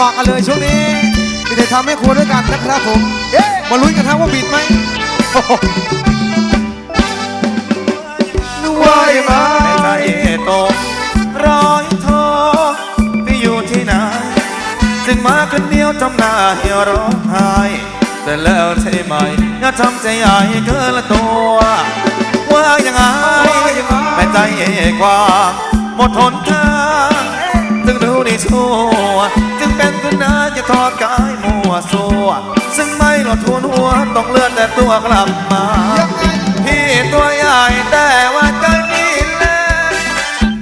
มาะกันเลยช่วงนี้มีแต่ทำให้ครัวด้วยกันนะครับผมมาลุ้นกันครับว่าบิดไหมโอ้โหนึกว่าอย่างไรในใจโตร้อยโทพี่อยู่ที่ไหนจึงมาคนเดียวทำหน้าเหี่ยวร้องไห้แต่แล้วใช่ไหมอย่าทำใจใหญ่เกินละตัวว่ายังไงแม่ใจกว่าหมดหนทางถึงรู้ในชั่วจึง เป็นคนนั้นจะทอดกายมัวซัวซึ่งไม่หลดทุนหัวต้องเลือดแต่ตัวกลับมาพี่ตัวใหญ่แต่ว่าใจพี่เล็ก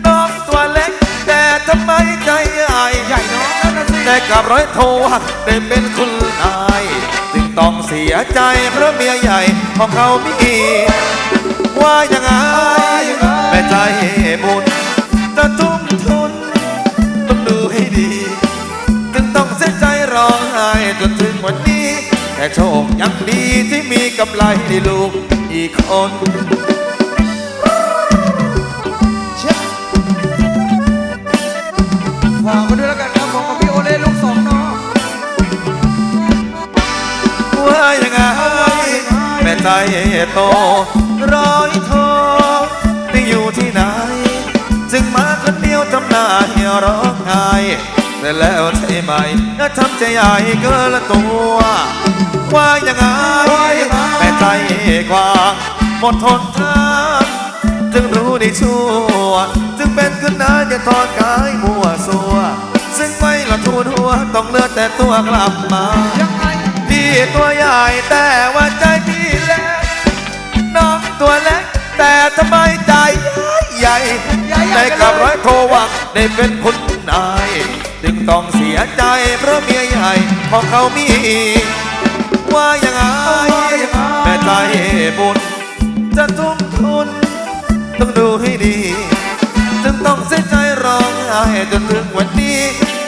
น้องตัวเล็กแต่ทำไมใจใหญ่ใหญ่นาะนั่นแต่กลับร้อยโทว่าได้เป็นคุณนายจึงต้องเสียใจเพราะเมียใหญ่ของเขามีว่ายังไงแม่ใจบุญ ร้องไห้จนถึงวันนี้ แต่โชคยังดีที่มีกำไรให้ลูกอีกคนเช็คฝากมาด้วยแล้วกันครับผมกับพี่โอเล่ลูกสองเนาะว่ายังไงแม่ใจโตร้อยโทที่อยู่ที่ไหน จึงมาคนเดียวทำหน้าเหี่ยวร้องไห้ แต่แล้วใช่ไหมน่าทำใจใหญ่เกินละตัว ว่ายังไงแม่ใจกว้างหมดทนทางจึงรู้ในชั่ว จึงเป็นขึ้นนานอย่าทอดกายมัวซัว ซึ่งไม่ละทูนหัวต้องเลือดแต่ตัวกลับมาพี่ตัวใหญ่แต่ว่าใจพี่เล็กน้องตัวเล็กแต่ทำไมใจใหญ่ได้กับร้อยโทวังได้เป็นคุณนาย จึงต้องเสียใจเพราะเมียใหญ่ของเขามี ว่ายังไงแม่ใจบุญจะทุ่มทุน ต้องดูให้ดี จึงต้องเสียใจร้องไห้จนถึงวันนี้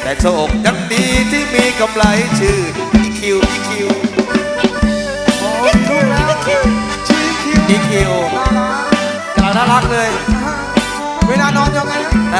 แต่โชคยังดีที่มีกำไรชื่ออีคิวอีคิวโอ้ถูกแล้วชีคิวอีคิวน่ารักกำลังน่ารักเลย เวลานอนยังไงนะ